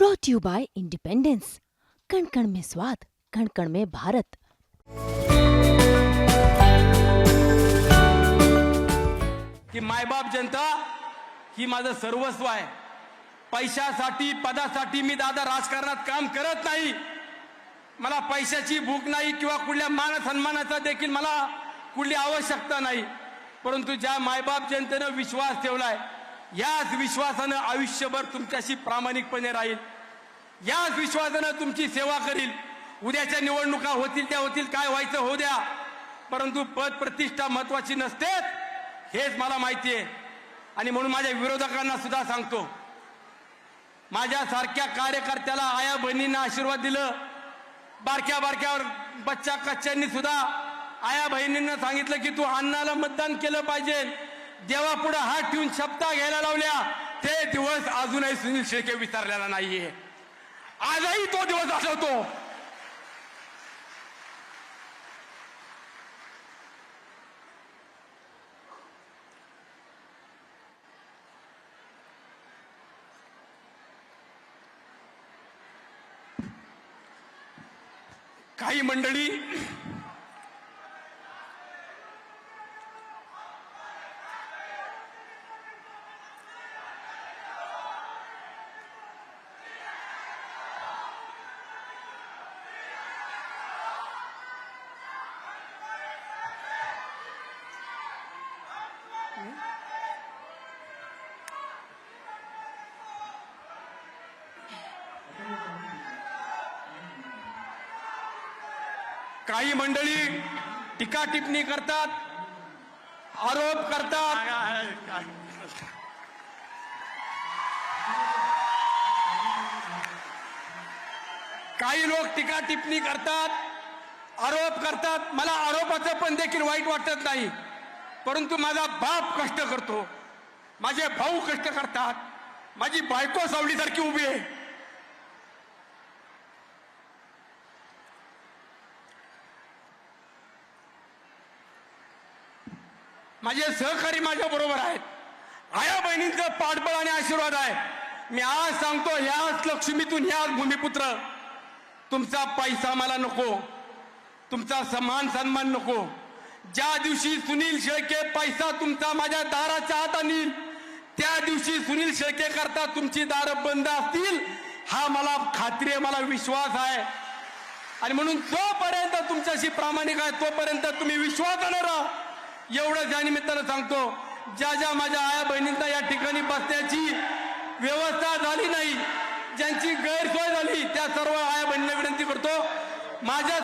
Brought you by independence कण कण में स्वाद कण कण में भारत की मायबाप जनता ही माझं सर्वस्व आहे. पैशासाठी पदासाठी मी दादा राजकारणात काम करत नाही. मला पैशाची भूक नाही किंवा कुठल्या मान सन्मानाचा देखील मला कुठली आवश्यकता नाही. परंतु ज्या मायबाप जनतेनं विश्वास ठेवलाय याच विश्वासानं आयुष्यभर तुमच्याशी प्रामाणिकपणे राहील. याच विश्वासानं तुमची सेवा करील. उद्याच्या निवडणुका होतील त्या होतील काय व्हायचं होऊ द्या. परंतु पद प्रतिष्ठा महत्वाची नसते हेच मला माहिती आहे. आणि म्हणून माझ्या विरोधकांना सुद्धा सांगतो माझ्यासारख्या कार्यकर्त्याला आया बहिणींना आशीर्वाद दिलं. बारक्या बारक्यावर बच्चा कच्च्यांनी सुद्धा आया बहिणींना सांगितलं की तू अण्णाला मतदान केलं पाहिजे. देवापुढे हात ठेवून शब्दा घ्यायला लावल्या. ते दिवस अजूनही सुनील शेळके विसरलेला नाहीये. आजही तो दिवस आठवतो. काही मंडळी काही मंडळी टीका टिप्पणी करतात आरोप करतात. काही लोक टीका टिप्पणी करतात आरोप करतात. मला आरोपाचं पण देखील वाईट वाटत नाही परंतु माझा बाप कष्ट करतो. माझे भाऊ कष्ट करतात. माझी बायको सावलीसारखी उभी आहे. माझे सहकारी माझ्या बरोबर आहेत. आया बहिणींचं पाठबळ आणि आशीर्वाद आहे. मी आज सांगतो ह्याच लक्ष्मीतून ह्याच भूमिपुत्र तुमचा पैसा मला नको. तुमचा समान सन्मान नको. ज्या दिवशी सुनील शेळके पैसा तुमचा माझ्या दाराच्या हात आणील त्या दिवशी सुनील शेळके करता तुमची दारं बंद असतील हा मला खात्री आहे मला विश्वास आहे. आणि म्हणून जोपर्यंत तुमच्याशी प्रामाणिक आहे तोपर्यंत तुम्ही विश्वासानं राहा. एवढं या निमित्तानं सांगतो ज्या ज्या माझ्या आया बहिणींना या ठिकाणी बसण्याची व्यवस्था झाली नाही ज्यांची गैरसोय झाली त्या सर्व आया बहिणींना विनंती करतो. माझ्या